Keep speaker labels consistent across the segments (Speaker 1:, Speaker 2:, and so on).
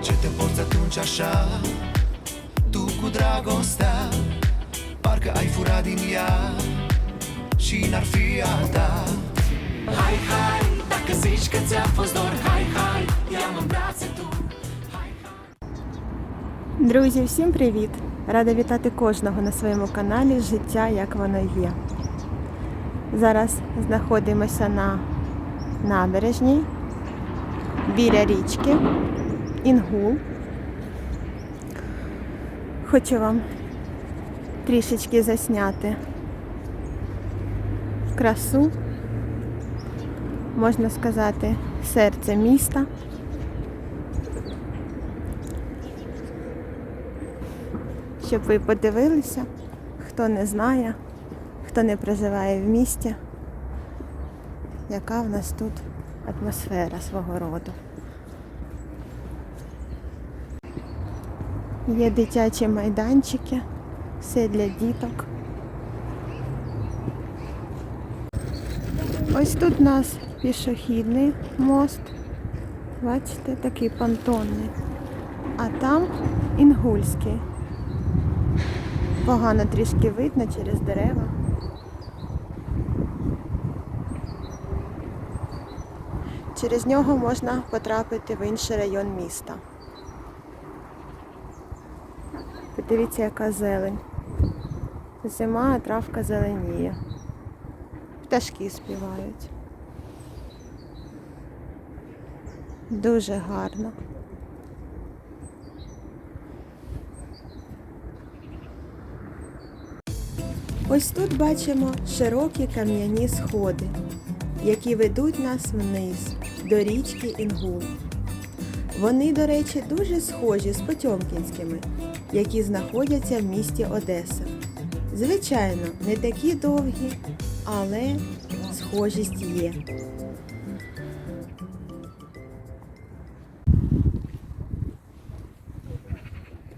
Speaker 1: Ce te porți atunci așa Tu cu dragostea Parcă ai furat din ea Și n-ar fi a ta Hai, hai, dacă zici că ți-a fost dor Hai, hai, ia-mă în brațe tu
Speaker 2: Друзі, всім привіт! Рада вітати кожного на своєму каналі Життя як воно є. Зараз знаходимося на набережній біля річки Інгул. Хочу вам трішечки засняти красу, можна сказати, серце міста. щоб ви подивилися, хто не знає, хто не проживає в місті, яка в нас тут атмосфера свого роду. Є дитячі майданчики, все для діток. Ось тут у нас пішохідний мост. Бачите, такий понтонний. А там інгульський. Погано трішки видно через дерева. Через нього можна потрапити в інший район міста. Подивіться, яка зелень. Зима, а травка зеленіє. Пташки співають. Дуже гарно. Ось тут бачимо широкі кам'яні сходи, які ведуть нас вниз до річки Інгул. Вони, до речі, дуже схожі з Потьомкінськими, які знаходяться в місті Одеса. Звичайно, не такі довгі, але схожість є.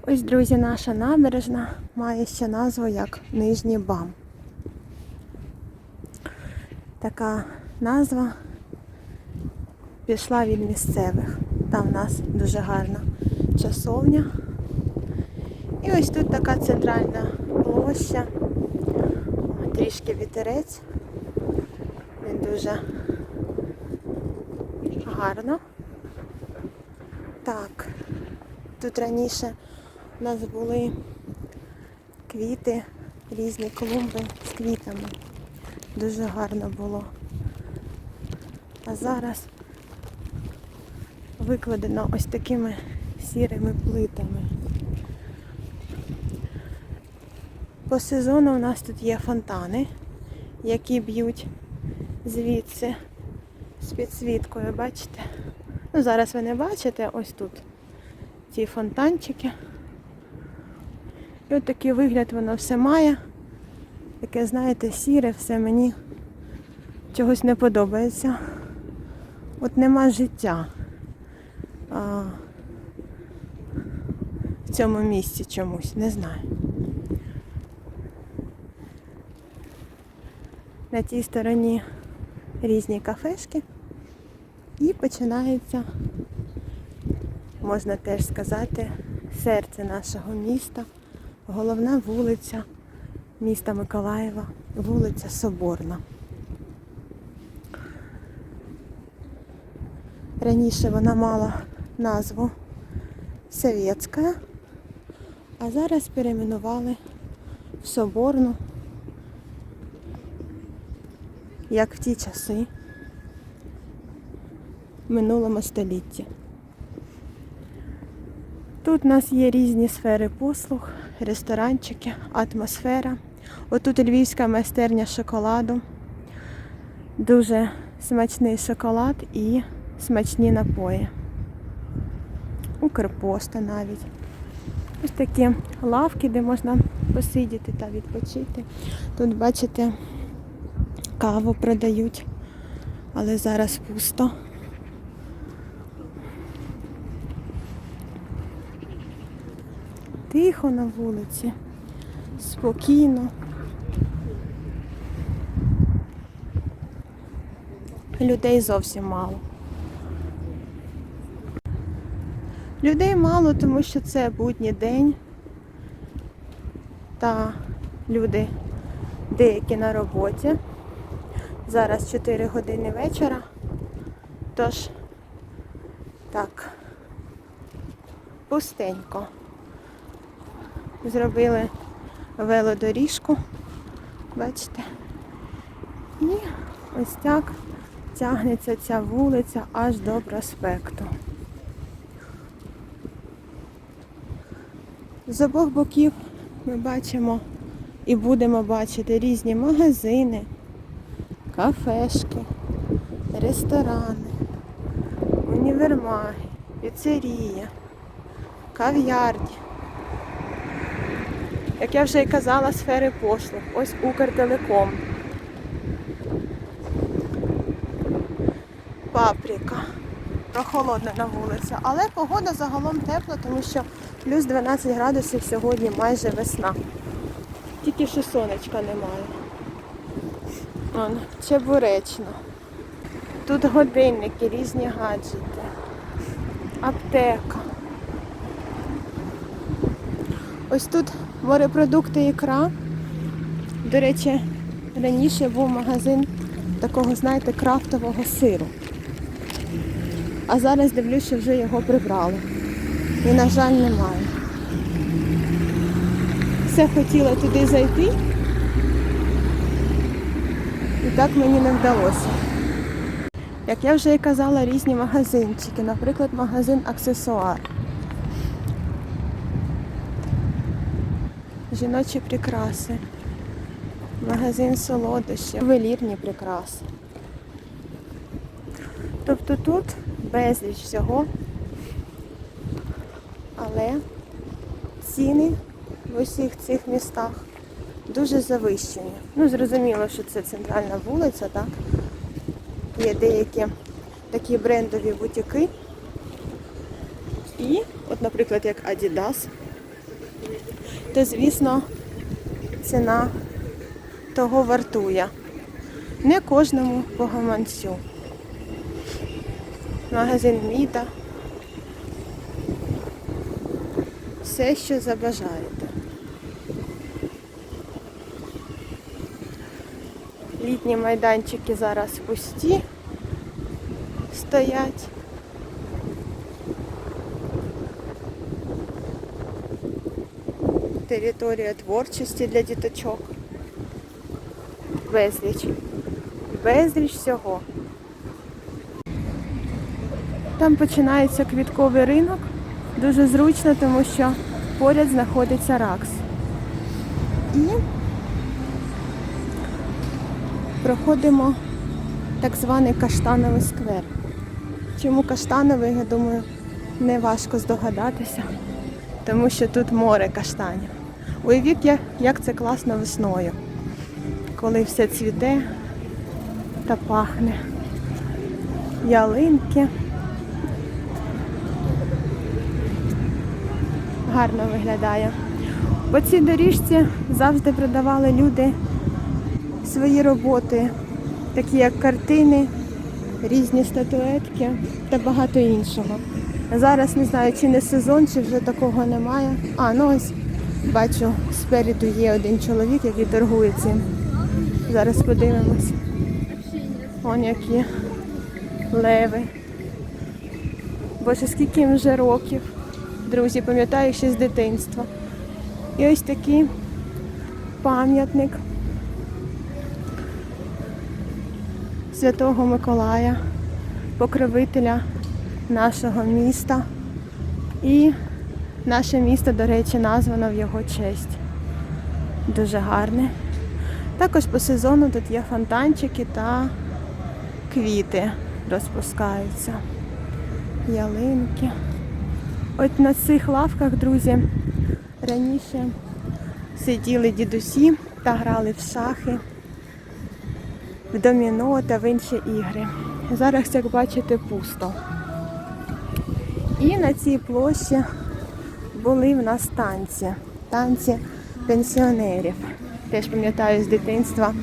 Speaker 2: Ось, друзі, наша набережна має ще назву як Нижній Бам. Така назва пішла від місцевих. Там в нас дуже гарна часовня. І ось тут така центральна площа. Трішки вітерець. Не дуже гарно. Так, тут раніше у нас були квіти, різні клумби з квітами. Дуже гарно було. А зараз викладено ось такими сірими плитами. По сезону у нас тут є фонтани, які б'ють звідси з підсвіткою, бачите? Ну, зараз ви не бачите, ось тут ці фонтанчики. І от такий вигляд воно все має. Таке, знаєте, сіре, все мені чогось не подобається. От нема життя а, в цьому місці чомусь, не знаю. На тій стороні різні кафешки і починається, можна теж сказати, серце нашого міста. Головна вулиця міста Миколаєва, вулиця Соборна. Раніше вона мала назву Совєтська, а зараз перейменували в Соборну, як в ті часи в минулому столітті. Тут у нас є різні сфери послуг, ресторанчики, атмосфера. Отут львівська майстерня шоколаду. Дуже смачний шоколад і смачні напої. Укрпошта навіть. Ось такі лавки, де можна посидіти та відпочити. Тут, бачите, каву продають, але зараз пусто. Тихо на вулиці, спокійно. Людей зовсім мало. Людей мало, тому що це будній день. Та люди деякі на роботі. Зараз 4 години вечора. Тож так, пустенько. Зробили велодоріжку, бачите? І ось так тягнеться ця вулиця аж до проспекту. З обох боків ми бачимо і будемо бачити різні магазини, кафешки, ресторани, універмаги, піцерія, кав'ярні. Як я вже і казала, сфери послуг. Ось Укртелеком. Паприка. Прохолодна на вулиці. Але погода загалом тепла, тому що плюс 12 градусів сьогодні майже весна. Тільки що сонечка немає. Вон, чебуречно. Тут годинники, різні гаджети, аптека. Ось тут морепродукти ікра. До речі, раніше був магазин такого, знаєте, крафтового сиру. А зараз дивлюсь, що вже його прибрали. І, на жаль, немає. Все хотіла туди зайти. І так мені не вдалося. Як я вже і казала, різні магазинчики, наприклад, магазин аксесуар. Жіночі прикраси, магазин солодощів, ювелірні прикраси. Тобто тут безліч всього, але ціни в усіх цих містах дуже завищені. Ну, зрозуміло, що це центральна вулиця, так? Є деякі такі брендові бутіки. І, от, наприклад, як Adidas, то, звісно, ціна того вартує. Не кожному по гаманцю. Магазин Міда. Все, що забажаєте. Літні майданчики зараз пусті стоять. Територія творчості для діточок. Безліч. Безліч всього. Там починається квітковий ринок. Дуже зручно, тому що поряд знаходиться ракс. І проходимо так званий каштановий сквер. Чому каштановий, я думаю, не важко здогадатися, тому що тут море каштанів. Уявіть, як- це класно весною, коли все цвіте та пахне. Ялинки. Гарно виглядає. По цій доріжці завжди продавали люди свої роботи, такі як картини, різні статуетки та багато іншого. Зараз не знаю, чи не сезон, чи вже такого немає. А, ну ось бачу, спереду є один чоловік, який торгує цим. Зараз подивимось. Вон які леви. Боже, скільки їм вже років. Друзі, пам'ятаю ще з дитинства. І ось такий пам'ятник Святого Миколая, покровителя нашого міста. І наше місто, до речі, названо в його честь. Дуже гарне. Також по сезону тут є фонтанчики та квіти розпускаються. Ялинки. От на цих лавках, друзі, раніше сиділи дідусі та грали в шахи, в доміно та в інші ігри. Зараз, як бачите, пусто. І на цій площі були в нас танці. Танці пенсіонерів. Теж пам'ятаю з дитинства.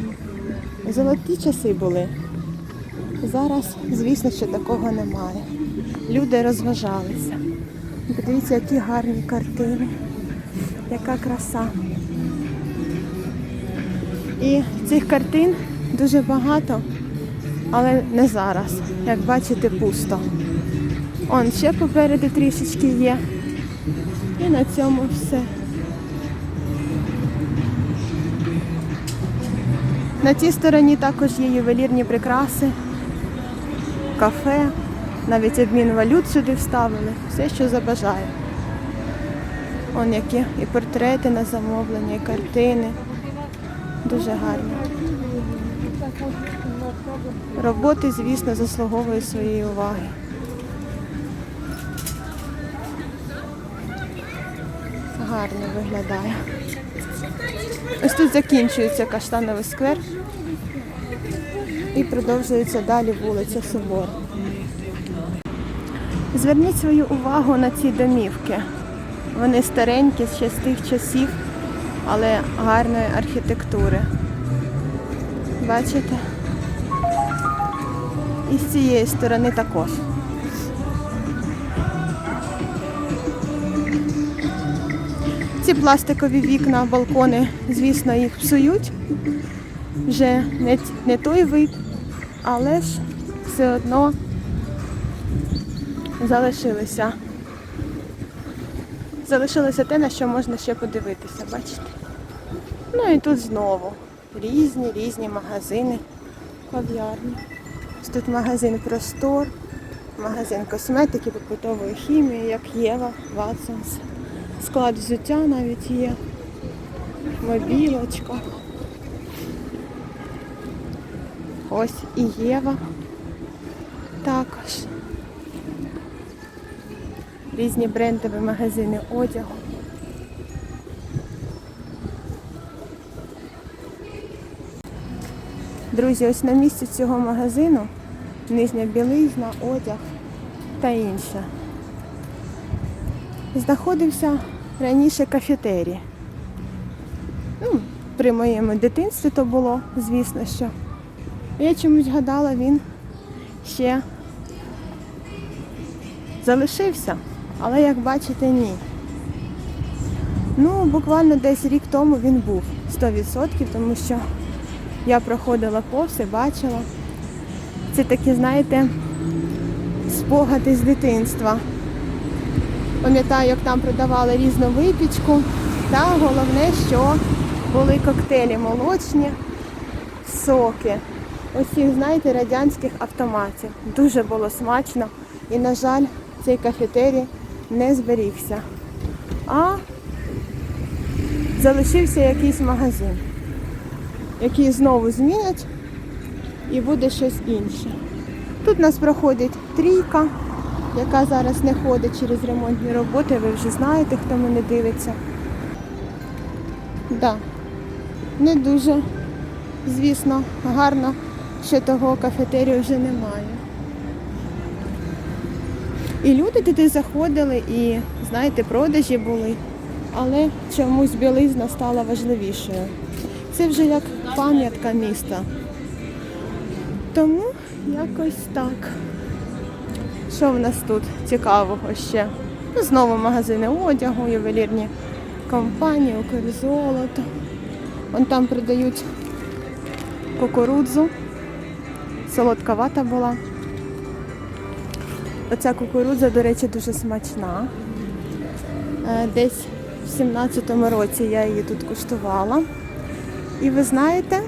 Speaker 2: Золоті часи були. Зараз, звісно, що такого немає. Люди розважалися. Подивіться, які гарні картини, яка краса. І цих картин дуже багато, але не зараз. Як бачите, пусто. Он ще попереду трішечки є. І на цьому все. На тій стороні також є ювелірні прикраси, кафе, навіть обмін валют сюди вставили, все, що забажає. Он які і портрети на замовлення, і картини. Дуже гарні. Роботи, звісно, заслуговують своєї уваги. Гарно виглядає. Ось тут закінчується каштановий сквер і продовжується далі вулиця Собор. Зверніть свою увагу на ці домівки. Вони старенькі, ще з тих часів, але гарної архітектури. Бачите? І з цієї сторони також. Ці пластикові вікна, балкони, звісно, їх псують. Вже не, не той вид, але ж все одно залишилися. Залишилося те, на що можна ще подивитися, бачите? Ну і тут знову різні, різні магазини, кав'ярні. Тут магазин Простор, магазин косметики, побутової хімії, як Єва, Ватсонс. Склад взуття навіть є. Мобілочка. Ось і Єва. Також. Різні брендові магазини одягу. Друзі, ось на місці цього магазину нижня білизна, одяг та інше. Знаходився раніше кафетерій. Ну, при моєму дитинстві то було, звісно, що. Я чомусь гадала, він ще залишився, але як бачите, ні. Ну, буквально десь рік тому він був 100%, тому що я проходила повз і бачила. Це такі, знаєте, спогади з дитинства. Пам'ятаю, як там продавали різну випічку. Та головне, що були коктейлі молочні, соки. Ось знаєте, радянських автоматів. Дуже було смачно. І, на жаль, цей кафетерій не зберігся. А залишився якийсь магазин, який знову змінять і буде щось інше. Тут у нас проходить трійка, яка зараз не ходить через ремонтні роботи, ви вже знаєте, хто мене дивиться. Да. Не дуже, звісно, гарно, що того кафетерію вже немає. І люди туди заходили, і, знаєте, продажі були, але чомусь білизна стала важливішою. Це вже як пам'ятка міста. Тому якось так. Що в нас тут цікавого ще? Ну, знову магазини одягу, ювелірні компанії, Укрзолото. Вон там продають кукурудзу. Солодковата була. Оця кукурудза, до речі, дуже смачна. Е, Десь в 17-му році я її тут куштувала. І ви знаєте, е,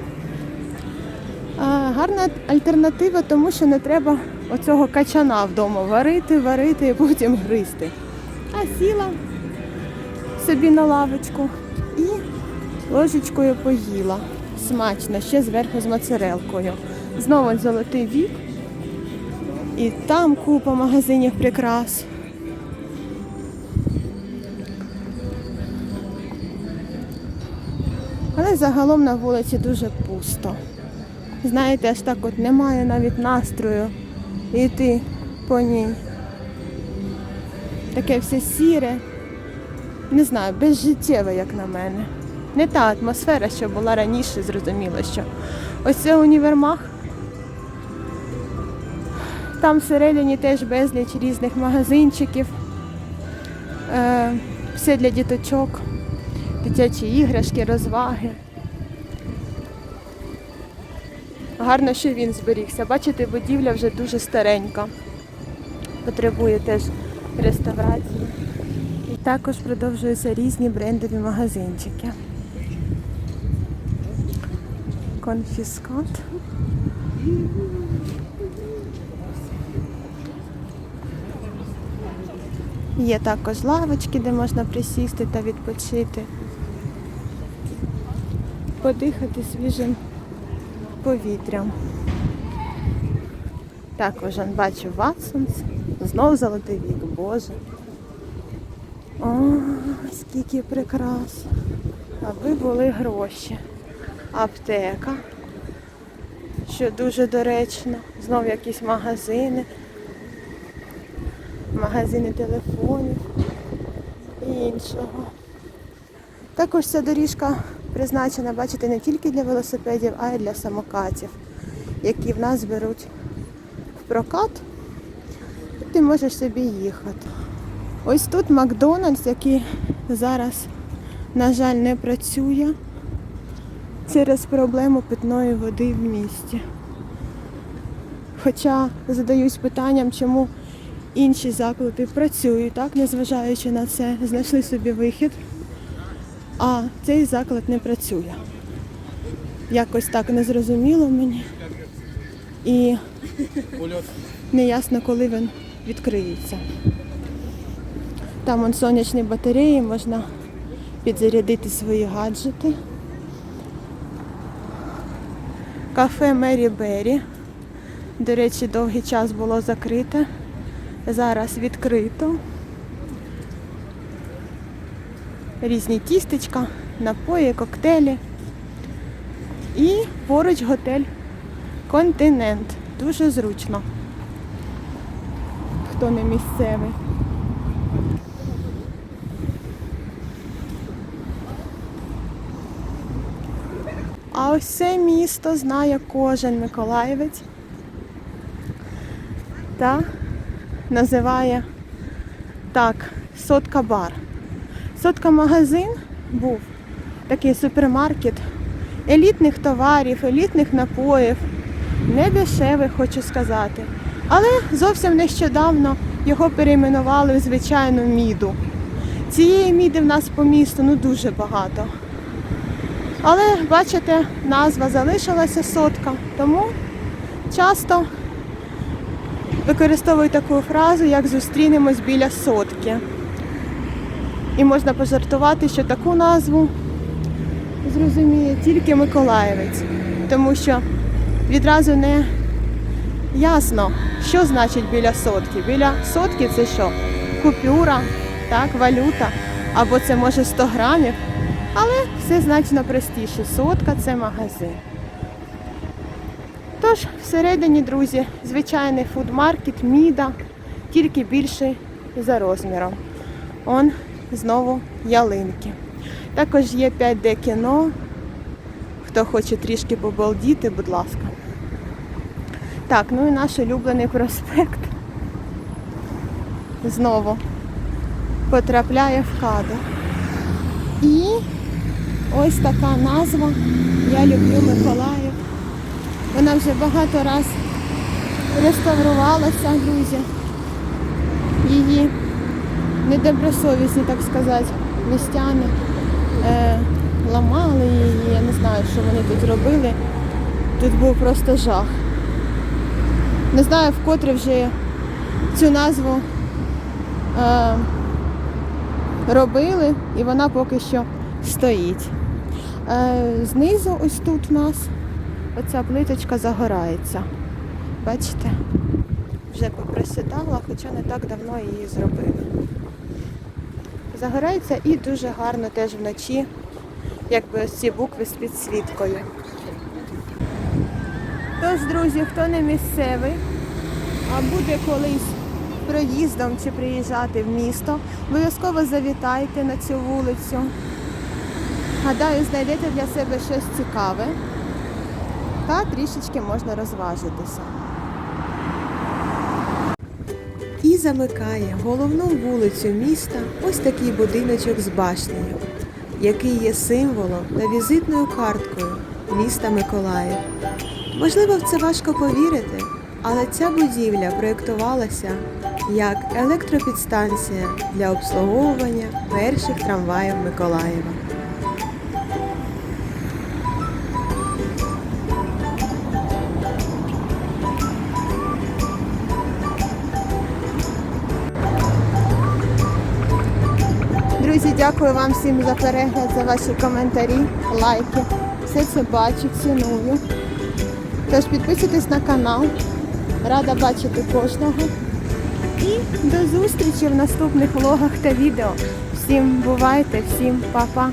Speaker 2: гарна альтернатива, тому що не треба оцього качана вдома варити, варити і потім гризти. А сіла собі на лавочку і ложечкою поїла. Смачно, ще зверху з моцарелкою. Знову золотий вік. І там купа магазинів прикрас. Але загалом на вулиці дуже пусто. Знаєте, аж так от немає навіть настрою йти по ній. Таке все сіре, не знаю, безжиттєве, як на мене. Не та атмосфера, що була раніше, зрозуміло, що ось це універмаг. Там всередині теж безліч різних магазинчиків. Е, все для діточок, дитячі іграшки, розваги. Гарно, що він зберігся. Бачите, будівля вже дуже старенька. Потребує теж реставрації. І також продовжуються різні брендові магазинчики. Конфіскат. Є також лавочки, де можна присісти та відпочити, подихати свіжим повітрям. Також бачу Ватсонс. Знов золотий вік, Боже. О, скільки прикрас. Аби були гроші. Аптека, що дуже доречно. Знов якісь магазини, магазини телефонів і іншого. Також ця доріжка призначена, бачите, не тільки для велосипедів, а й для самокатів, які в нас беруть в прокат. І ти можеш собі їхати. Ось тут Макдональдс, який зараз, на жаль, не працює через проблему питної води в місті. Хоча задаюсь питанням, чому інші заклади працюють, так, незважаючи на це, знайшли собі вихід, а цей заклад не працює. Якось так незрозуміло мені. І неясно, коли він відкриється. Там он сонячні батареї, можна підзарядити свої гаджети. Кафе Мері Беррі. До речі, довгий час було закрите. Зараз відкрито. Різні тістечка, напої, коктейлі. І поруч готель Континент. Дуже зручно. Хто не місцевий. А ось це місто знає кожен миколаївець та називає так Сотка бар. Сотка магазин був такий супермаркет елітних товарів, елітних напоїв, не дешевих, хочу сказати. Але зовсім нещодавно його перейменували в звичайну міду. Цієї міди в нас по місту ну дуже багато. Але бачите, назва залишилася сотка, тому часто використовую таку фразу, як зустрінемось біля сотки. І можна пожартувати, що таку назву зрозуміє тільки Миколаївець, тому що відразу не ясно, що значить біля сотки. Біля сотки це що? Купюра, так, валюта, або це може 100 грамів. Але все значно простіше. Сотка це магазин. Тож, всередині, друзі, звичайний фудмаркет, міда, тільки більший за розміром. Он знову ялинки. Також є 5D кіно. Хто хоче трішки побалдіти, будь ласка. Так, ну і наш улюблений проспект знову потрапляє в кадр. І ось така назва. Я люблю Миколаїв. Вона вже багато раз реставрувалася, друзі. Її недобросовісні, так сказати, містяни е, ламали її, я не знаю, що вони тут робили. Тут був просто жах. Не знаю, вкотре вже цю назву е, робили, і вона поки що стоїть. Е, знизу ось тут у нас оця плиточка загорається. Бачите? Вже поприсідала, хоча не так давно її зробили. Загорається і дуже гарно теж вночі, якби ось ці букви з підсвіткою. Тож, друзі, хто не місцевий, а буде колись проїздом чи приїжджати в місто, обов'язково завітайте на цю вулицю. Гадаю, знайдете для себе щось цікаве та трішечки можна розважитися. І замикає головну вулицю міста ось такий будиночок з башнею, який є символом та візитною карткою міста Миколаїв. Можливо, в це важко повірити, але ця будівля проєктувалася як електропідстанція для обслуговування перших трамваїв Миколаєва. Дякую вам всім за перегляд, за ваші коментарі, лайки. Все це бачу, ціную. Тож підписуйтесь на канал. Рада бачити кожного. І до зустрічі в наступних влогах та відео. Всім бувайте, всім па-па.